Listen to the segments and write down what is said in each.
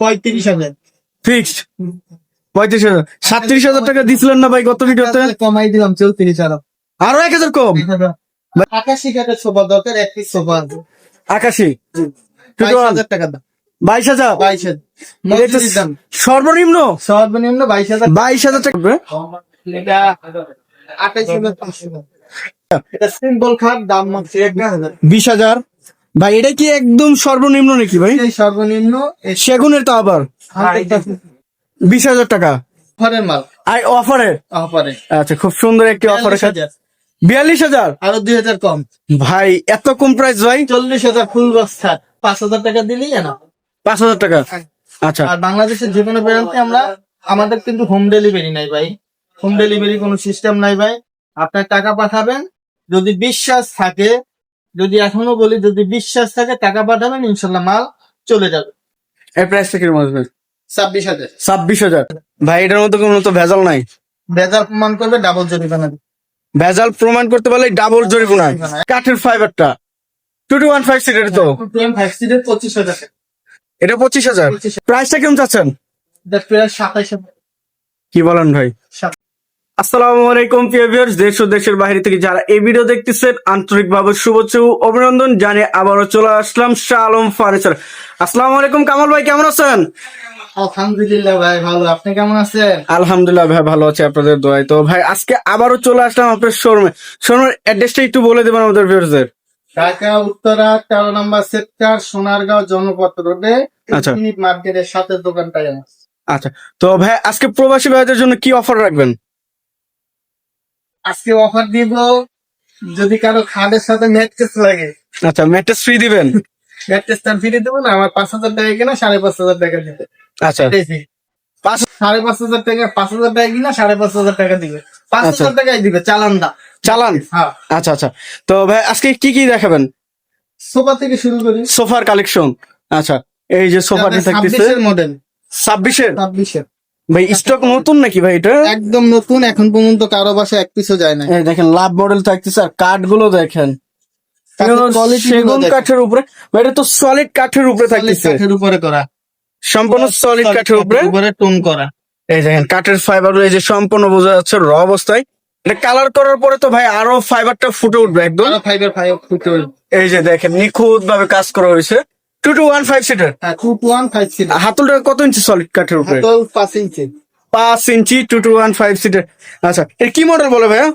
পঁয়ত্রিশ হাজার। ফিক্সড পঁয়ত্রিশ হাজার। সাতত্রিশ হাজার টাকা দিছিলেন না ভাই গত ভিডিওতে কমাই দিলাম চৌত্রিশ হাজার। আরও এক হাজার কম? আকাশি কাঠের সোফা দরকার এক পিস সোফা আকাশি? বাইশ হাজার টাকা দাম। বাইশ হাজার? বাইশ হাজার। সর্বনিম্ন? সর্বনিম্ন বাইশ হাজার। বাইশ হাজার টাকা আঠাইশ হাজার পাঁচশো। এটা সিম্পল খাট দাম মাত্র এক হাজার। বিশ হাজার? ভাই এটা কি একদম সর্বনিম্ন নাকি ভাই? সর্বনিম্ন। সেগুনের তো আবার। বিশ হাজার টাকা? অফারের মাল। আর অফারে অফারে। আচ্ছা খুব সুন্দর একটি অফারে হাজার। বিয়াল্লিশ হাজার? আরও দুই হাজার কম। ভাই এত কম প্রাইস ভাই? চল্লিশ হাজার ফুল বক্স খাট পাঁচ হাজার টাকা দিলেই না পাঁচ হাজার টাকা? আচ্ছা। আর বাংলাদেশের যে কোনো প্রান্তে আমরা আমাদের কিন্তু হোম ডেলিভারি নাই ভাই। হোম ডেলিভারি কোনো সিস্টেম নাই ভাই। আপনার টাকা পাঠাবেন। যদি বিশ্বাস থাকে যদি এখনও বলি যদি বিশ্বাস থাকে টাকা পাঠাবেন ইনশাল্লাহ মাল চলে যাবে। এই প্রাইসটা কীরকম আসবে? ছাব্বিশ হাজার। ছাব্বিশ হাজার? ভাই এটার মধ্যে কোনো তো ভেজাল নাই। বেজার প্রমাণ করবে ডাবল জরিমানা। ভেজাল প্রমাণ করতে পারলে ডাবল জরিমানা। কাঠের ফাইবারটা টু টু ওয়ান ফাইভ সিটের তো। ফাইভ সিটের পঁচিশ হাজার। এটা পঁচিশ হাজার। প্রাইসটা কেমন চাচ্ছেন? কি বলেন ভাই? আসসালামু আলাইকুম প্রিয় ভিউয়ার্স দেশ ও দেশের বাইরে থেকে যারা এই ভিডিও দেখতেছেন আন্তরিকভাবে শুভেচ্ছা ও অভিনন্দন জানিয়ে আবারও চলে আসলাম শাহ আলম ফার্নিচার আসসালামু আলাইকুম কামাল ভাই কেমন আছেন? আলহামদুলিল্লাহ ভাই ভালো। আপনি কেমন আছেন? আলহামদুলিল্লাহ ভাই ভালো আছে আপনাদের দোয়ায়। তো ভাই আজকে আবারও চলে আসলাম আপনার শোরুমে। শোরুমের অ্যাড্রেসটা একটু বলে দেবেন আমাদের ভিউয়ার্সদের ঢাকা উত্তরা তেরো নম্বর সেক্টর সোনারগাঁও রোডে আচ্ছা। মার্কেটের সাথে দোকানটাই আমার আচ্ছা। তো ভাই আজকে প্রবাসী ভাইদের জন্য কি অফার রাখবেন? আজকে অফার দিব যদি কারও খাটের সাথে ম্যাট্রেস লাগে। আচ্ছা ম্যাট্রেস ফ্রি দিবেন? ম্যাট্রেস তার ফিরে দেবো না আমার পাঁচ হাজার টাকা কিনা সাড়ে পাঁচ হাজার টাকা দিবে। আচ্ছা। পাঁচ সাড়ে পাঁচ হাজার টাকা পাঁচ হাজার টাকা কিনা সাড়ে পাঁচ হাজার টাকা দিবে। পাঁচ আচ্ছা। হাজার টাকাই দিবে চালান দা চালান? হ্যাঁ। আচ্ছা আচ্ছা। তো ভাই আজকে কি কি দেখাবেন? সোফা থেকে শুরু করি। সোফার কালেকশন। আচ্ছা এই যে সোফাটি থাকতেছে। মডেল ছাব্বিশের? ছাব্বিশের। ভাই স্টক নতুন নাকি ভাই এটা? একদম নতুন এখন পর্যন্ত কারও বাসায় এক পিসও যায় না দেখেন লাভ মডেল থাকতেছে আর কাঠগুলো দেখেন। সেগুন কাঠের উপরে। এটা তো সলিড কাঠের উপরে থাকতেছে। কাঠের উপরে করা। সম্পূর্ণ সলিড কাঠের উপরে। উপরে টোন করা। এই দেখেন কাঠের ফাইবার এই যে সম্পূর্ণ বোঝা যাচ্ছে র অবস্থায়। এটা কালার করার পরে তো ভাই আরও ফাইবারটা ফুটে উঠবে একদম। ফাইবার ফাইভ ফুটে এই যে দেখেন নিখুঁত ভাবে কাজ করা হয়েছে। Two two one five seater হ্যাঁ টু টু ওয়ান ফাইভ ছিল হাতুলটা কত ইঞ্চি সলিড কাঠের উপরে? হাতল পাঁচ ইঞ্চি। পাঁচ ইঞ্চি two two one five seater আচ্ছা এর কি মডেল বলে ভাইয়া?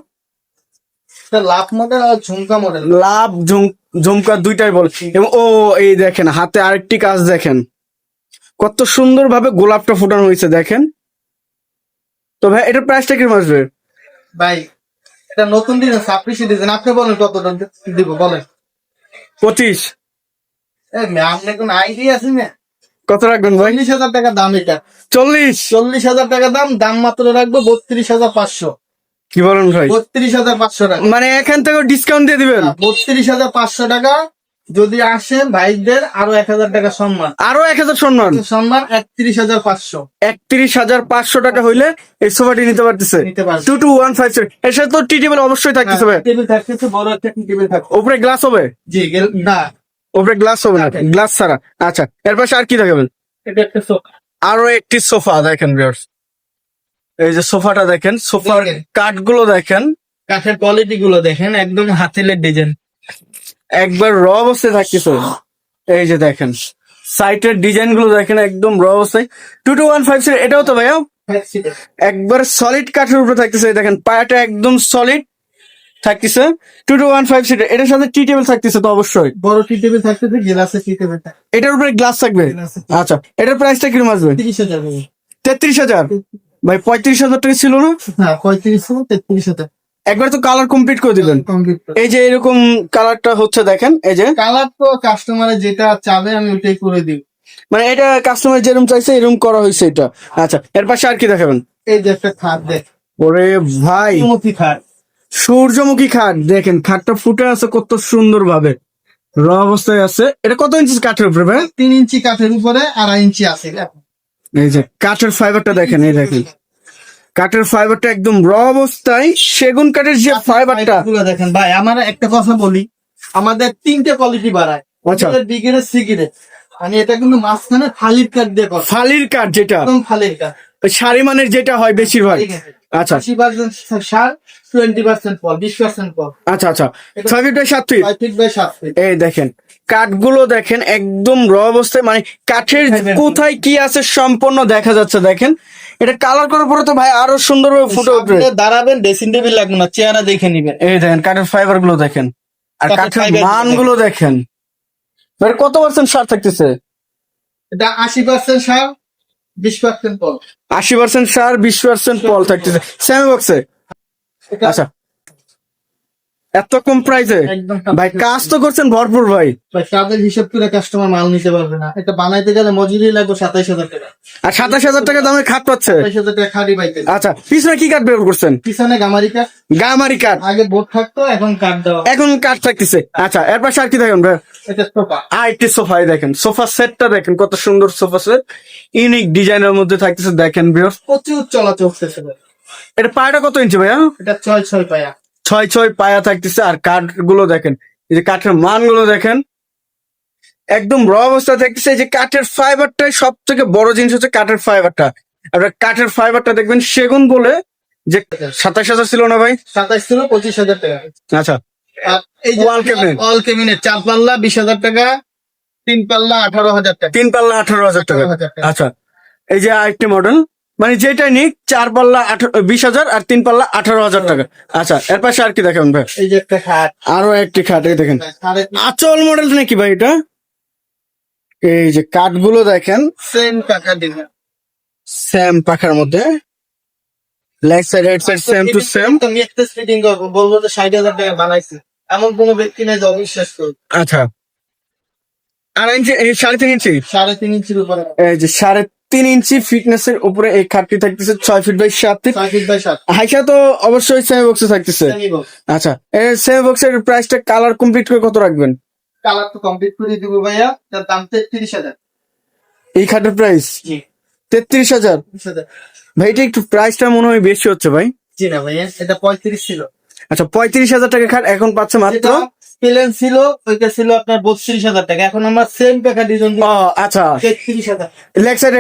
লাভ মডেল আর ঝুমকা মডেল লাভ ঝুম- ঝুমকা দুইটাই বলে। এবং ও এই দেখেন হাতে আরেকটি কাজ দেখেন। কত সুন্দর ভাবে গোলাপটা ফুটানো হয়েছে দেখেন। তো ভাই এটার প্রাইসটা কীরকম আসবে? ভাই এটা নতুন ডিজাইন সাপ্রিসি ডিজাইন আপনি বলেন কত দিব বলেন। পঁচিশ। কত রাখবেন ভাই? চল্লিশ হাজার টাকা দাম এটা। চল্লিশ? চল্লিশ হাজার টাকা দাম দাম মাত্র রাখব বত্রিশ হাজার পাঁচশো। কি বলেন ভাই? বত্রিশ হাজার পাঁচশো টাকা। মানে এখান থেকে ডিসকাউন্ট দিয়ে দিবেন? বত্রিশ হাজার পাঁচশো টাকা যদি আসেন ভাইদের আরও এক হাজার টাকা সম্মান। আরও এক হাজার সম্মান? সম্মান একত্রিশ হাজার পাঁচশো। একত্রিশ হাজার পাঁচশো টাকা হইলে এই সোফাটি নিতে পারতেছে। টু টু ওয়ান ফাইভ এর সাথে তো টি টেবিল অবশ্যই থাকতেছে ভাই। টেবিল থাকতেছে বড় একটা টেবিল থাকবে। উপরে গ্লাস হবে? জি না। উপরে গ্লাস হবে না। গ্লাস ছাড়া। আচ্ছা এর পাশে আর কি দেখাবেন? আরও একটি সোফা দেখেন ভিউয়ার্স এই যে সোফাটা দেখেন সোফার দেখেন। কাঠগুলো দেখেন। কাঠের কোয়ালিটি গুলো দেখেন একদম হাতেলের ডিজাইন একবার র অবস্থায় থাকতেছে। এই যে দেখেন সাইটের ডিজাইনগুলো দেখেন একদম র অবস্থায়। টু টু ওয়ান ফাইভ এটাও তো ভাইয়া? একবার সলিড কাঠের উপরে থাকতেছে দেখেন পায়াটা একদম সলিড থাকতেছে। Two two one five seater এটার সাথে টি টেবিল থাকতেছে তো অবশ্যই। বড় টি টেবিল থাকতেছে গিলাসের টি টেবিল এটার উপরে গ্লাস থাকবে? আচ্ছা এটার প্রাইসটা কীরকম আসবে? তিরিশ হাজার তেত্রিশ হাজার? ভাই পঁয়ত্রিশ হাজার টাকা ছিল না? হ্যাঁ পঁয়ত্রিশ তেত্রিশ হাজার। একবার তো কালার কমপ্লিট করে দিবেন কমপ্লিট এই যে এরকম কালারটা হচ্ছে দেখেন এই যে। কালার তো কাস্টমারে যেটা চাবে আমি ওটাই করে দিই। মানে এটা কাস্টমার যেরকম চাইছে এরকম করা হয়েছে এটা। আচ্ছা এর পাশে আর কি দেখাবেন? এই যে একটা খাট দেখ। ওরে ভাই। খাট। সূর্যমুখী খাট। দেখেন খাটটা ফুটে আছে কত সুন্দর ভাবে র অবস্থায় আছে। এটা কত ইঞ্চি কাঠের উপরে ভাই? তিন ইঞ্চি কাঠের উপরে আড়াই ইঞ্চি আছে এই যে কাঠের ফাইবারটা দেখেন এই দেখেন। কাঠের ফাইবারটা একদম র অবস্থায়। সেগুন কাঠের যে ফাইবারটা দেখেন ভাই আমার একটা কথা বলি। আমাদের তিনটে কোয়ালিটি বাড়ায়। আচ্ছা। ডিগ্রেড সিগারেট মানে এটা কিন্তু মাঝখানে ফালির কাঠ দিয়ে ফালির কাঠ যেটা। একদম ফালির কাঠ। শাড়ি মানের যেটা হয় বেশিরভাগ। আচ্ছা। আশি পার্সেন্ট সার টোয়েন্টি পার্সেন্ট ফল বিশ পার্সেন্ট ফল আচ্ছা আচ্ছা। ছয় ফিট বাই সাত ফিট ছয় ফিট বাই সাত ফিট এই দেখেন কাঠগুলো দেখেন একদম র অবস্থায় মানে কাঠের কোথায় কি আছে সম্পূর্ণ দেখা যাচ্ছে দেখেন। এটা কালার করার পরে তো ভাই আরও সুন্দরভাবে ফুটে উঠবে। দাঁড়াবেন ড্রেসিং টেবিল লাগবে না চেহারা দেখে নিবেন। এই দেখেন কাঠের ফাইবারগুলো দেখেন। আর কাঠের মানগুলো দেখেন। কত পার্সেন্ট সার থাকতেছে? এটা আশি পার্সেন্ট সার আশি পার্সেন্ট সার বিশ পার্সেন্ট পল থাকতেছে। আচ্ছা। এত কম প্রাইসে একদম ভাই কাজ তো করছেন ভরপুর ভাই। ভাই কাজের হিসাব করে কাস্টমার মাল নিতে পারবে না। এটা বানাইতে গেলে মজুরি লাগবে সাতাইশ হাজার টাকা। আর সাতাশ হাজার টাকা দামে খাট পাচ্ছে? আচ্ছা পিছনে কি কাঠ ব্যবহার করছেন? পিছনে গামারি কাঠ গামারি কাঠ আগে বোট থাকতো এখন কাঠ দেওয়া এখন কাঠ থাকতেছে। আচ্ছা এরপর আর কি দেখেন ভাই? সোফা আর একটি সোফাই দেখেন। সোফা সেটটা দেখেন কত সুন্দর সোফা সেট ইউনিক ডিজাইনের মধ্যে থাকতেছে দেখেন প্রচুর চলাচল করতেছে ভাই। এটা পায়াটা কত ইঞ্চি ভাইয়া? এটা ছয় ছয় পায়া। ছয় ছয় পায়া থাকতেছে আর কাঠগুলো দেখেন। এই যে কাঠের মানগুলো দেখেন। একদম র অবস্থা থাকতেছে। এই যে কাঠের ফাইবারটাই সব থেকে বড় জিনিস হচ্ছে কাঠের ফাইবারটা আপনার কাঠের ফাইবারটা দেখবেন সেগুন বলে যে সাতাশ হাজার ছিল না ভাই? সাতাইশ ছিল পঁচিশ হাজার টাকা। আচ্ছা। এই। অল কেবিনেট চার পাল্লা বিশ হাজার টাকা তিন পাল্লা আঠারো হাজার টাকা। তিন পাল্লা আঠারো হাজার টাকা। আচ্ছা। এই যে আরেকটি মডেল মানে যেটা নিক চার পাল্লা বিশ হাজার আর তিন পাল্লা আঠারো হাজার টাকা। আচ্ছা এর পাশে আর কি দেখেন ভাই? এই যে একটা খাট। আরও একটি খাট এই দেখেন। আচল মডেল নাকি ভাই এটা? এই যে কাঠগুলো দেখেন। সেম টাকা দিবেন সেম পাখার মধ্যে। Leg side right side same to same তো আমি একটা ফিটিং করব বলব ষাট হাজার টাকা বানাইছি। এমন কোন ব্যক্তি নেই যে অবিশ্বাস করবে আচ্ছা। আড়াই ইঞ্চি সাড়ে তিন ইঞ্চি? সাড়ে তিন ইঞ্চির উপরে। এই যে সাড়ে তিন ইঞ্চি ফিটনেস এর উপরে এই খাটটি থাকতেছে ছয় ফিট বাই সাত ফিট। হাইসা তো অবশ্যই সেমি বক্সে থাকতেছে। আচ্ছা এই সেমি বক্সের প্রাইসটা কালার কমপ্লিট করে কত রাখবেন? কালার তো কমপ্লিট করে দিব ভাইয়া তার দাম তেত্রিশ হাজার। এই খাটের প্রাইস তেত্রিশ হাজার? ভাই এটা একটু প্রাইসটা মনে হয় বেশি হচ্ছে ভাই। জি না ভাইয়া এটা পঁয়ত্রিশ ছিল। আচ্ছা পঁয়ত্রিশ হাজার টাকা খাট এখন পাচ্ছে মাত্র। প্লেন ছিল ওইটা ছিল আপনার বত্রিশ হাজার টাকা। এখন আমরা সেম টাকা ডিজাইন আচ্ছা। তেত্রিশ হাজার। লেগ সাইড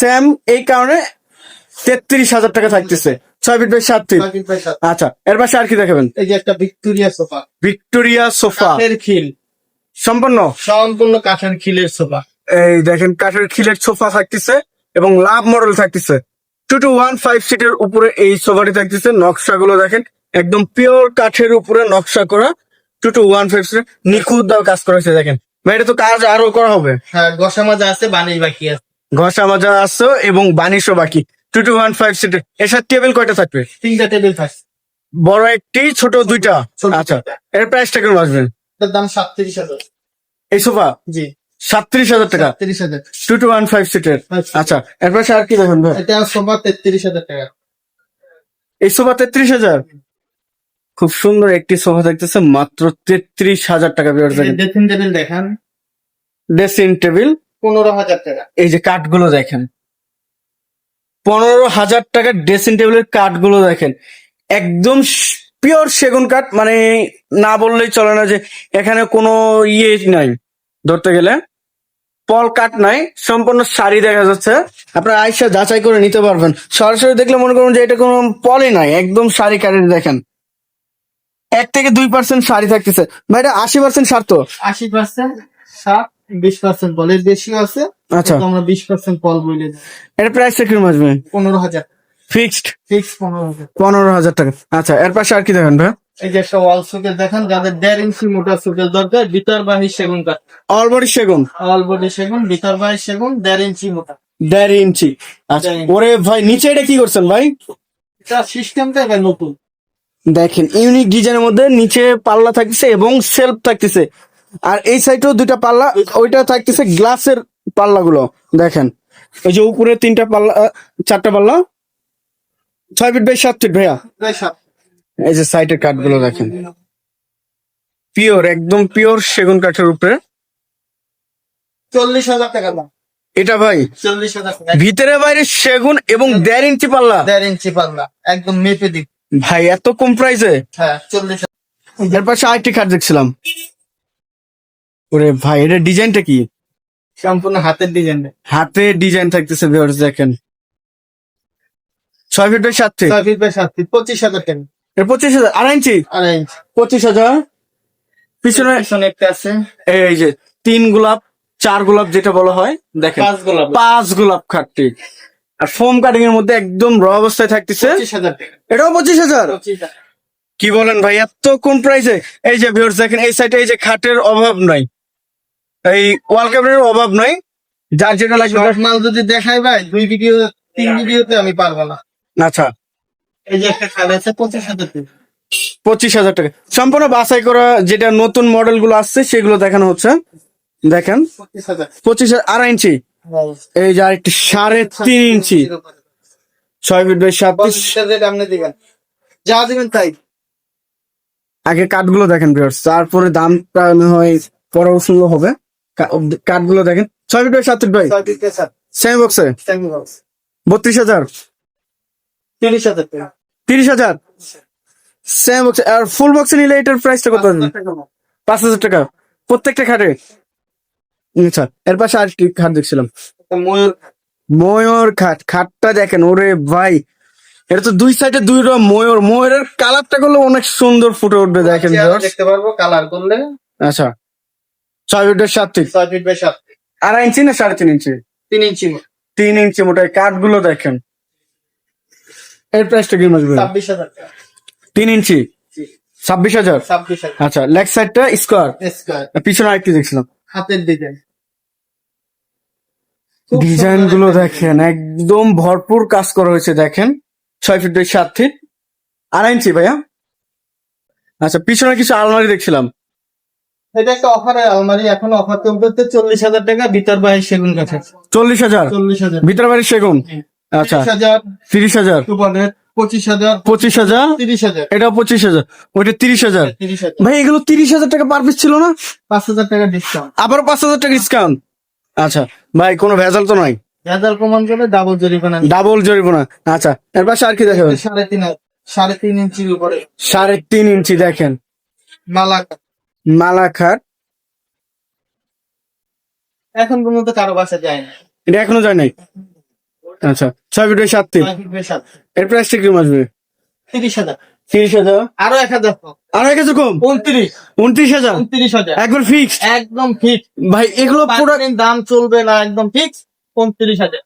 সেম এই কারণে তেত্রিশ হাজার টাকা থাকতেছে। ছয় ফিট বাই সাত ফিট আচ্ছা এর পাশে আর কি দেখাবেন? এই যে একটা ভিক্টোরিয়া সোফা। Victoria sofa. কাঠের খিল। সম্পন্ন সম্পূর্ণ কাঠের খিলের সোফা। এই দেখেন কাঠের খিলের সোফা থাকতেছে এবং লাভ মডেল থাকতেছে। টু টু ওয়ান ফাইভ সিটের উপরে এই সোফাটি থাকতেছে। নকশাগুলো দেখেন একদম পিওর কাঠের উপরে নকশা করা টু টু ওয়ান ফাইভ নিখুঁত দাও কাজ করা হয়েছে দেখেন। ভাই এটা তো কাজ আরও করা হবে। হ্যাঁ গসা মাজা আছে বানিশ বাকি আছে। ঘষা মাজা আছে এবং বানিশও বাকি। টু টু ওয়ান ফাইভ সিটের এসব টেবিল কয়টা থাকবে? তিনটা টেবিল থাকছে। বড় একটি ছোট দুইটা? আচ্ছা। এর প্রাইসটা কেমন আসবে? এটার দাম সাতত্রিশ হাজার। এই সোফা? জি। সাতত্রিশ হাজার টাকা? তিরিশ হাজার। টু টু ওয়ান ফাইভ সিটের আচ্ছা। এর পাশে আর কি দেখুন ভাই? এটা সোফা তেত্রিশ হাজার টাকা। এই সোফা তেত্রিশ হাজার? খুব সুন্দর একটি সোফা দেখতেছে মাত্র তেত্রিশ হাজার টাকা ড্রেসিং টেবিল দেখান। ড্রেসিং টেবিল পনেরো হাজার টাকা। এই যে কাঠগুলো দেখেন। পনেরো হাজার টাকার ড্রেসিং টেবিলের কাঠগুলো দেখেন। একদম পিওর সেগুন কাঠ মানে না বললেই চলে না যে এখানে কোনো ইয়ে নাই। ধরতে গেলে পল কাঠ নাই সম্পূর্ণ শাড়ি দেখা যাচ্ছে। আপনার আইসা যাচাই করে নিতে পারবেন। সরাসরি দেখলে মনে করুন যে এটা কোনো পলই নাই একদম শাড়ি কাঠের দেখেন। এক থেকে দুই পার্সেন্ট শাড়ি থাকতেছে। ভাই এটা আশি পার্সেন্ট সার তো? আশি পার্সেন্ট সাত বিশ পার্সেন্ট বলের বেশিও আছে। আচ্ছা। আমরা বিশ পার্সেন্ট পল দিই। এটা প্রাইসটা কীরকম আসবে? পনেরো হাজার। ফিক্সড ফিক্স পনেরো হাজার। পনেরো হাজার টাকা। আচ্ছা এর পাশে আর কি দেখেন ভাই? এই যে একটা ওয়াল সুকেল দেখেন যাদের দেড় ইঞ্চি মোটা সুকেল দরকার ভিতর বাহি সেগুন কাঠ। অল বডি সেগুন? অল বডি সেগুন ভিতর বাহি সেগুন দেড় ইঞ্চি মোটা। দেড় ইঞ্চি আচ্ছা ওরে ভাই নিচে এটা কি করছেন ভাই? এটা সিস্টেমটা এবার নতুন। দেখেন ইউনিক ডিজাইনের মধ্যে নিচে পাল্লা থাকতেছে এবং সেলফ থাকতেছে। আর এই সাইডেও দুইটা পাল্লা ওইটা থাকতেছে গ্লাসের পাল্লাগুলো দেখেন। ওই যে উপরে তিনটা পাল্লা চারটা পাল্লা। ছয় ফিট বাই সাত ফিট ভাইয়া। এই যে সাইডের কাঠগুলো দেখেন। পিওর একদম পিওর সেগুন কাঠের উপরে। চল্লিশ হাজার টাকা দাম। এটা ভাই চল্লিশ হাজার ভিতরে বাইরে সেগুন এবং দেড় ইঞ্চি পাল্লা। দেড় ইঞ্চি পাল্লা একদম মেপে দিক ভাই এত কম প্রাইসে হ্যাঁ চল্লিশ এর পাশে আরেকটি খাট দেখছিলাম। ওরে ভাই এটা ডিজাইনটা কি? সম্পূর্ণ হাতের ডিজাইন হাতে ডিজাইন থাকতেছে ভিউয়ার্স দেখেন। ছয় ফিট বাই সাত ফিট ছয় ফিট বাই সাত ফিট পঁচিশ হাজার টাকা এর পঁচিশ হাজার আড়াই ইঞ্চি আড়াই ইঞ্চ পঁচিশ হাজার? পিছনে পিছনে একটা আছে। এই যে তিন গোলাপ চার গোলাপ যেটা বলা হয় দেখেন। পাঁচ গোলাপ। পাঁচ গোলাপ খাটটি। আর ফোম কাটিং এর মধ্যে একদম র অবস্থায় থাকতেছে। এটাও পঁচিশ হাজার? কি বলেন ভাই এত কম প্রাইসে এই যে ভিউয়ার্স দেখেন এই সাইডে এই যে খাটের অভাব নাই। এই ওয়াল ক্যাবিনেটের অভাব নাই। যার যেটা লাগবে মাল যদি দেখাই ভাই দুই ভিডিও তিন ভিডিওতে আমি পারব না। আচ্ছা। এই যে একটা খাল আছে পঁচিশ হাজার টাকা। পঁচিশ হাজার টাকা। সম্পূর্ণ বাছাই করা যেটা নতুন মডেলগুলো আসছে সেগুলো দেখানো হচ্ছে। দেখেন। পঁচিশ হাজার। পঁচিশ হাজার আড়াই ইঞ্চি এই যে আরেকটি সাড়ে তিন ইঞ্চি। ছয় ফিট বাই সাত যা দিবেন তাই। আগে কাঠগুলো দেখেন ভিউয়ার্স তারপরে দামটা হয় পরে হবে। কাঠগুলো দেখেন। ছয় ফিট বাই সাত ফিট বাই সেম বক্সে বত্রিশ হাজার। তিরিশ হাজার তিরিশ হাজার? সেম বক্সে আর ফুল বক্সে নিলে এটার প্রাইসটা কত? পাঁচ হাজার টাকা। প্রত্যেকটা খাটে? আচ্ছা এর পাশে আরেকটি খাট দেখছিলাম। ময়ূর। ময়ূর খাট খাটটা দেখেন ওরে ভাই। এটা তো দুই সাইডে দুই রকম ময়ূর। ময়ূরের কালারটা করলে অনেক সুন্দর ফুটে উঠবে দেখেন দেখতে পারব কালার করলে। আচ্ছা ছয় ফিটের সাত ফিট ছয় ফিট বাই সাত আড়াই ইঞ্চি না সাড়ে তিন ইঞ্চি তিন ইঞ্চি তিন ইঞ্চি মোটা কাঠগুলো দেখেন। এর প্রাইসটা কি মাসবে ছাব্বিশ হাজার তিন ইঞ্চি ছাব্বিশ হাজার? ছাব্বিশ হাজার। আচ্ছা লেগ সাইডটা স্কোয়ার স্কোয়ার পিছনে আরেকটি দেখছিলাম। হাতের ডিজাইন ডিজাইনগুলো দেখেন একদম ভরপুর কাজ করা হয়েছে দেখেন। ছয় ফিট সাত ফিট আড়াই ইঞ্চি ভাইয়া। আচ্ছা পিছনে কিছু আলমারি দেখছিলাম। এটা একটা অফারের আলমারি এখন অফার চলতে চল্লিশ হাজার টাকা ভিতর বাইরে সেগুন কাঠে চল্লিশ হাজার? চল্লিশ হাজার। ভিতর বাড়ির সেগুন? আচ্ছা। তিরিশ হাজার পঁচিশ হাজার পঁচিশ হাজার? তিরিশ হাজার। এটা পঁচিশ হাজার। ওইটা তিরিশ হাজার। তিরিশ হাজার। ভাই এগুলো তিরিশ হাজার টাকা পার পিস ছিল না? পাঁচ হাজার টাকা ডিসকাউন্ট আবার পাঁচ হাজার টাকা ডিসকাউন্ট আচ্ছা। ভাই কোনো ভেজাল তো নয় ভেজাল প্রমাণ করে ডাবল জরিমানা ডাবল জরিমানা। আচ্ছা এর পাশে আর কি দেখাবেন? সাড়ে তিন সাড়ে তিন ইঞ্চির উপরে। সাড়ে তিন ইঞ্চি দেখেন। মালা মালা খাট এখন পর্যন্ত কারও বাসা যায় না এটা এখনও যায় নাই? আচ্ছা ছয় ফিট সাত সাত। এর প্রাইসটা কীরকম আসবে? তিরিশ হাজার। তিরিশ হাজার। আরও এক হাজার। আর এক হাজার কম? উনত্রিশ। উনত্রিশ হাজার? উনত্রিশ হাজার। একবার ফিক্সড একদম ফিক্স ভাই এগুলো প্রোডাক্ট দাম চলবে না একদম ফিক্স উনত্রিশ হাজার।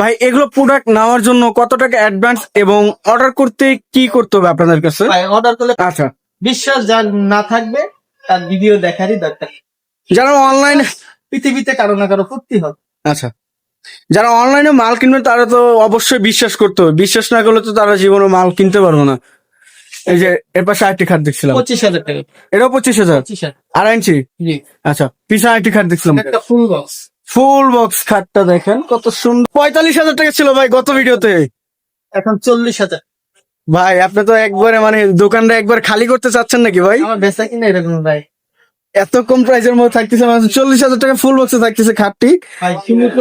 ভাই এগুলো প্রোডাক্ট নেওয়ার জন্য কত টাকা অ্যাডভান্স এবং অর্ডার করতে কি করতে হবে আপনাদের কাছে? অর্ডার করলে আচ্ছা। বিশ্বাস যার না থাকবে তার ভিডিও দেখারই দরকার। যারা অনলাইনে পৃথিবীতে কারও না কারও ফুর্তি হবে। আচ্ছা। যারা অনলাইনে মাল কিনবে তারা তো অবশ্যই বিশ্বাস করতে হবে। বিশ্বাস না করলে তো তারা জীবনে মাল কিনতে পারবে না। এই যে এর পাশে আরেকটি খাট দেখছিলাম। পঁচিশ হাজার টাকা। এটাও পঁচিশ হাজার? আড়াই ইঞ্চি? আচ্ছা পিছনে আরেকটি খাট দেখছিলাম। ফুল বক্স ফুল বক্স খাটটা দেখেন কত সুন্দর। পঁয়তাল্লিশ হাজার টাকা ছিল ভাই গত ভিডিওতে। এখন চল্লিশ হাজার। ভাই আপনি তো একবারে মানে দোকানটা একবার খালি করতে চাচ্ছেন নাকি ভাই? আমার বেচা কিনা এরকম ভাই। এত কম প্রাইসের মধ্যে থাকতেছে মানে চল্লিশ হাজার টাকা ফুল বক্সে থাকতেছে খাটটি। ভাই সীমিত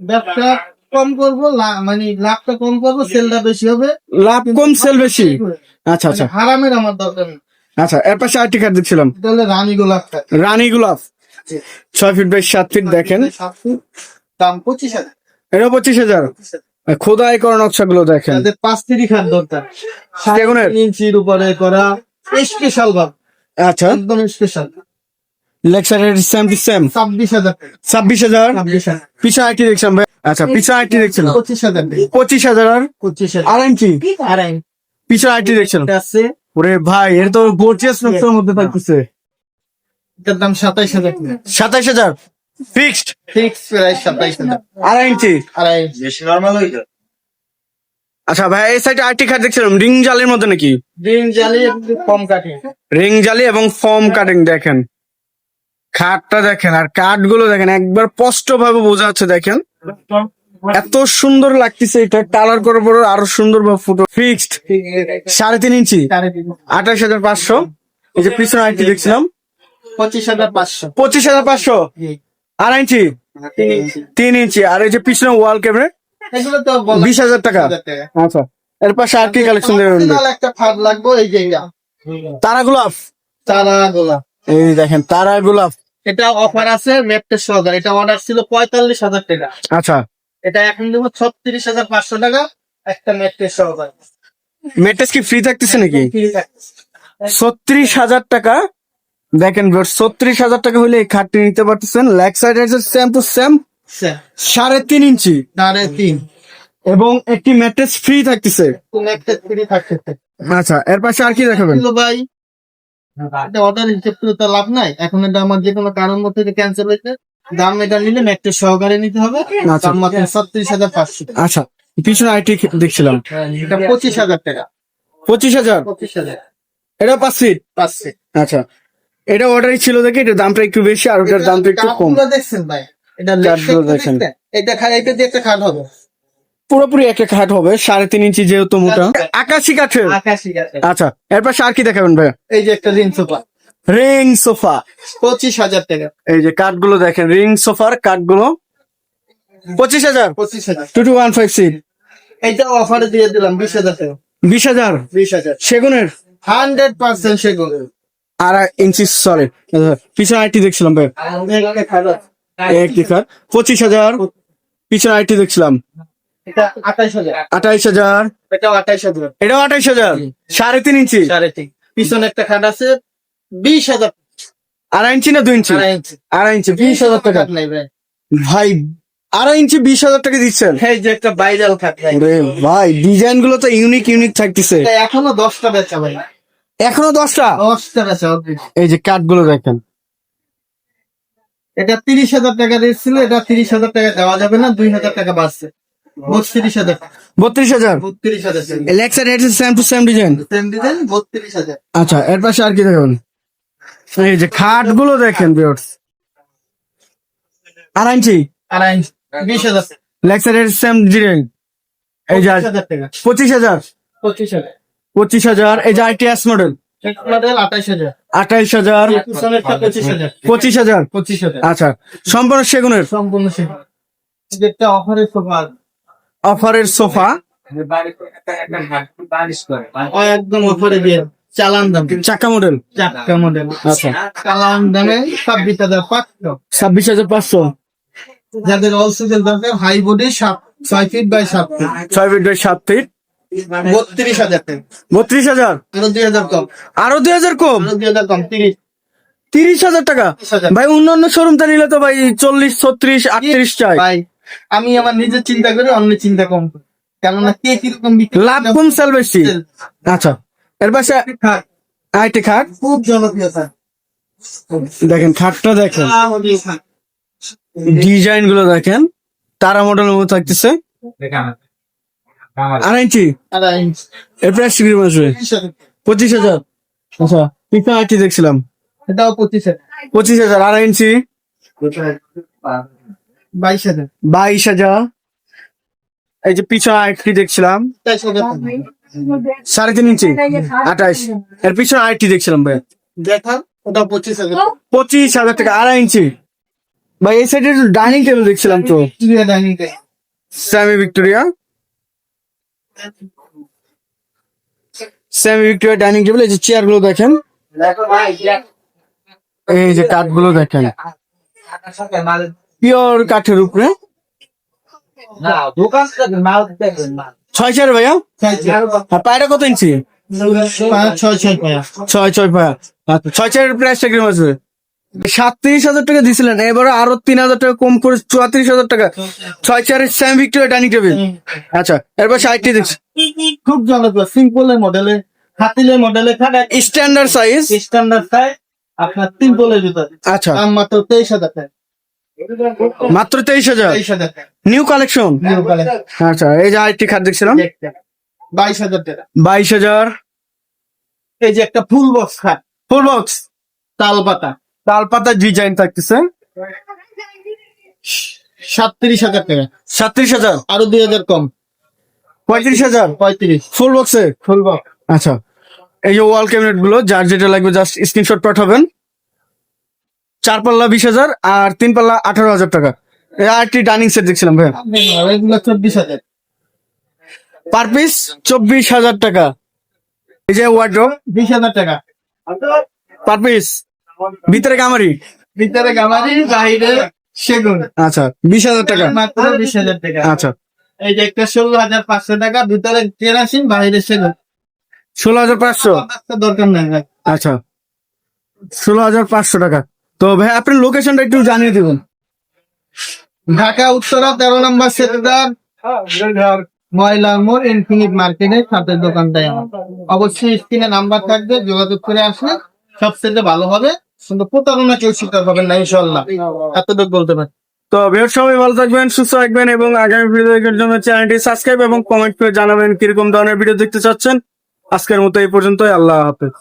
ব্যবসা কম করব মানে লাভটা কম করব সেলটা বেশি হবে। লাভ কম সেল বেশি। আচ্ছা আচ্ছা মানে হারামের আমার দরকার নেই। আচ্ছা এর পাশে আরেকটি খাট দেখছিলাম। রানী গোলাপ রানী গোলাপ। ছয় ফিট বাই সাত ফিট দেখেন। দাম পঁচিশ হাজার। এটা পঁচিশ হাজার। খোদাই করা নকশা গুলো দেখেন পাঁচ তিরি খাট দরকার। সেগুনের? ইঞ্চির উপরে করা স্পেশাল ভাব। আচ্ছা। একদম স্পেশাল লেকচারের সেম টু সেম ছাব্বিশ হাজার। ছাব্বিশ হাজার। পিছনে আরেকটি দেখছিলাম আচ্ছা পিছনে আরেকটি দেখছিলাম। পঁচিশ হাজার টাকা। পঁচিশ হাজার আর? পঁচিশ হাজার। আড়াই ইঞ্চি আড়াই পিছনে আরেকটি দেখছিলাম। আছে। ওরে ভাই এর তো গোর্জিয়াস নকশার মধ্যে থাকতেছে এটার দাম সাতাইশ হাজার সাতাইশ হাজার? ফিক্সড ফিক্স প্রাইস সাতাইশ হাজার। আড়াই ইঞ্চি আড়াই বেশি নর্মাল হইতো আচ্ছা ভাই এই সাইডে আরেকটি খাট দেখছিলাম রিং জালির মধ্যে নাকি? দিন জালি একটু কম কাটে রিং জালি এবং ফর্ম কাটিং দেখেন। খাটটা দেখেন আর কাঠগুলো দেখেন একবার স্পষ্ট ভাবে বোঝা যাচ্ছে দেখেন। এত সুন্দর লাগতেছে এটা। কালার করার পর আরও সুন্দর ভাবে ফুটো ফিক্সড সাড়ে তিন ইঞ্চি? আঠাশ হাজার পাঁচশো। এই যে পিছনে আরেকটি দেখছিলাম। পঁচিশ হাজার পাঁচশো। পঁচিশ হাজার পাঁচশো? আড়াই ইঞ্চি? তিন ইঞ্চি। আর এই যে পিছনে ওয়াল ক্যামেরা বিশ হাজার টাকা। আচ্ছা। এর পাশে আর কি কালেকশন দেবেন? একটা ফাট লাগবে এই যে তারা গোলাপ। চারা গোলা এই দেখেন তারা গোলাপ। এটা অফার আছে ম্যাট্রেস সহকারে। এটা অর্ডার ছিল পঁয়তাল্লিশ হাজার টাকা। আচ্ছা। এটা এখন দেবো ছত্রিশ হাজার পাঁচশো টাকা একটা ম্যাট্রেস সহকারে। মেট্রেস কি ফ্রি থাকতেছে নাকি? ছত্রিশ হাজার টাকা। দেখেন ছত্রিশ হাজার টাকা হলে এই খাটটি নিতে পারতেছেন। লেগ সাইড আছে সেম টু সেম সাড়ে তিন ইঞ্চি। সাড়ে তিন। এবং একটি ম্যাট্রেস ফ্রি থাকতেছে। আচ্ছা এর পাশে আর কি দেখাবেন? ভাই অর্ডার হিসেব করে তো লাভ নাই। এখন এটা আমার যে কোনো কারণ মধ্যে ক্যান্সেল হয়েছে দাম এটা নিলে ম্যাট্রেস সহকারে নিতে হবে। আচ্ছা। দাম মাত্র ছত্রিশ হাজার পাঁচশো আচ্ছা পিছনে আইটি দেখছিলাম। এটা পঁচিশ হাজার টাকা। পঁচিশ হাজার? পঁচিশ হাজার। এটা পাঁচ সিট পাচ্ছে আচ্ছা। এটা অর্ডারই ছিল দেখে এটার দামটা একটু বেশি আর ওটার দামটা একটু কম। দেখছেন ভাই? এটা দেখেন। দেখছেন? এটা খালি এটা দিয়ে একটা খাট হবে। পুরোপুরি একটা খাট হবে সাড়ে তিন ইঞ্চি যেহেতু মোটা। আকাশি কাঠের? আকাশি গাছে আচ্ছা এরপর আর কি দেখাবেন ভাই এই যে একটা রিং সোফা। Ring sofa. পঁচিশ হাজার টাকা। এই যে কাঠগুলো দেখেন রিং সোফার কাঠগুলো। পঁচিশ হাজার? পঁচিশ হাজার। Two two one five seat এইটা অফারে দিয়ে দিলাম বিশ হাজার টাকা। বিশ হাজার? বিশ হাজার। সেগুনের? হান্ড্রেড পার্সেন্ট সেগুন আড়াই ইঞ্চি সরি পিছনে আইটি দেখছিলাম ভাই কাঠ পঁচিশ হাজার। পিছনে আইটি দেখছিলাম। এটা আঠাইশ হাজার। আঠাইশ হাজার। এটাও আঠাইশ হাজার। এটাও আঠাইশ হাজার? সাড়ে তিন ইঞ্চি? সাড়ে তিন। পিছনে একটা খাট আছে বিশ হাজার আড়াই ইঞ্চি না দুই ইঞ্চি? আড়াই ইঞ্চি। বিশ হাজার টাকা নাই ভাই। ভাই আড়াই ইঞ্চি বিশ হাজার টাকা দিচ্ছেন? এই যে একটা বাইরাল খাট ভাই ডিজাইনগুলো তো ইউনিক ইউনিক থাকতেছে। এখনও দশটা বেচা ভাই। এখনও দশটা? দশটা বেচা এই যে কাঠগুলো দেখেন। এটা তিরিশ হাজার টাকা রেট ছিল এটা তিরিশ হাজার টাকা দেওয়া যাবে না দুই হাজার টাকা বাড়ছে। বত্রিশ হাজার। বত্রিশ হাজার? বত্রিশ হাজার। Lexar head same to same design same design বত্রিশ হাজার। আচ্ছা এর পাশে আর কি দেখুন এই যে খাটগুলো দেখেন বিয়র্স আড়াই ইঞ্চি আড়াই ইঞ্চি, বিশ হাজার। লেক্সার হেড সেম ডিজাইন এই যে পঁচিশ হাজার পঁচিশ হাজার? পঁচিশ হাজার। এই যে আইটিএস মডেল আঠাইশ হাজার। পঁচিশ হাজার। পঁচিশ হাজার? আচ্ছা সম্পূর্ণ সেগুনের। সম্পূর্ণ সে একটা অফারের সোফা অফারের সোফা। একদম অফারে দিয়ে চালান দাম। চাকা মডেল চারটা মডেল আচ্ছা। চালান দামে ছাব্বিশ হাজার পাঁচশো। ছাব্বিশ হাজার পাঁচশো। যাদের অল সিজন দরকার হাই বডি সাত ছয় ফিট বাই সাত ফিট ছয় ফিট বাই সাত ফিট বত্রিশ হাজার বত্রিশ হাজার? আরও দুই হাজার কম। আরও দুই হাজার কম? আরও দুই হাজার কম তিরিশ। তিরিশ হাজার টাকা? ভাই অন্যান্য শোরুমটা নিলে তো ভাই চল্লিশ ছত্রিশ আটত্রিশ চাই। ভাই আমি আমার নিজের চিন্তা করি অন্য চিন্তা কম করি। কেননা কে কীরকম লাভ কম সেল বেশি। আচ্ছা এর পাশে খাট। আইটি খাট। খুব জনপ্রিয় স্যার দেখেন খাটটা দেখেন। ডিজাইনগুলো দেখেন। তারা মডেলের মতো থাকতেছে। আড়াই ইঞ্চি। আড়াই ইঞ্চ। এর প্রাইস কি আসবে পঁচিশ হাজার। আচ্ছা পিছনে আইটি দেখছিলাম? এটাও পঁচিশ হাজার। পঁচিশ হাজার আড়াই ইঞ্চি। বাইশ হাজার। বাইশ হাজার। এই যে পিছনে আইটি দেখছিলাম। সাড়ে তিন ইঞ্চি? আঠাইশ। এর পিছনে আইটি দেখছিলাম ভাই দেখান ওটা পঁচিশ হাজার। পঁচিশ হাজার টাকা আড়াই ইঞ্চি। ভাই এই সাইডে ডাইনিং টেবিল দেখছিলাম তো। Dining table. Sammy Victoria. Sammy Victoria dining table এই যে চেয়ারগুলো দেখেন এই যে কাঠগুলো দেখেন পিওর কাঠের উপরে? ছয় চার ভাইয়া? আর পায়রা কত ইঞ্চি? ছয় ছয় পায়া। আচ্ছা ছয় চারের প্রাইসটা কীরকম আছে? সাতত্রিশ হাজার টাকা দিছিলেন এবারে আরও তিন হাজার টাকা কম করে চুয়াত্রিশ হাজার টাকা। ছয় চারের স্যাম ভিক্টোরিয়া ডাইনিং টেবিল আচ্ছা এরপর সাইডটি দেখছি। খুব জনপ্রিয় সিম্পলের মডেলে হাতিলের মডেলে খাট স্ট্যান্ডার্ড সাইজ স্ট্যান্ডার্ড সাইজ আপনার জুতা। আচ্ছা। দাম মাত্র তেইশ হাজার টাকা। মাত্র তেইশ হাজার? নিউ কালেকশন আচ্ছা এই যে আরেকটি খাট দেখছিলাম। বাইশ হাজার টাকা। বাইশ হাজার। এই যে একটা ফুল বক্স খাট। Full box? তাল পাতা তাল পাতা ডিজাইন থাকতেছে। সাতত্রিশ হাজার টাকা। সাতত্রিশ হাজার? আরও দুই হাজার কম। পঁয়ত্রিশ হাজার? পঁয়ত্রিশ। ফুল বক্সে? Full box. আচ্ছা। এই যে ওয়াল ক্যাবিনেটগুলো যার যেটা লাগবে জাস্ট স্ক্রিনশট পাঠাবেন। চার পাল্লা বিশ হাজার আর তিন পাল্লা আঠারো হাজার টাকা। এই আরেকটি ডাইনিং সেট দেখছিলাম ভাই চব্বিশ হাজার পার পিস চব্বিশ হাজার টাকা। এই যে ওয়ার্ড্রোব বিশ হাজার টাকা। পার পিস ভিতরে কামারি ভিতরে গামারি বাইরে সেগুন। আচ্ছা বিশ হাজার টাকা। মাত্র বিশ হাজার টাকা। আচ্ছা। এই যে একটা ষোলো হাজার পাঁচশো টাকা ভিতরে কেরাসিন বাইরে সেগুন। ষোলো হাজার পাঁচশো? দরকার নাই আচ্ছা। ষোলো হাজার পাঁচশো টাকা। তো ভাই আপনার লোকেশনটা একটু জানিয়ে দিবেন। ঢাকা উত্তরা তেরো নম্বর সেক্টর ময়লা মোড় ইনফিনিট মার্কেটের সাথে দোকানটাই আমার। অবশ্যই স্ক্রিনে নাম্বার থাকবে যোগাযোগ করে আসলে সবচেয়ে ভালো হবে। কিন্তু প্রতারণা কেউ শিকার হবেন না ইনশাল্লাহ এতটুকু বলতে পারি। তো বের সবাই ভালো থাকবেন সুস্থ থাকবেন এবং আগামী ভিডিও দেখার জন্য চ্যানেলটি সাবস্ক্রাইব এবং কমেন্ট করে জানাবেন কীরকম ধরনের ভিডিও দেখতে চাচ্ছেন। আজকের মতো এই পর্যন্তই আল্লাহ হাফেজ।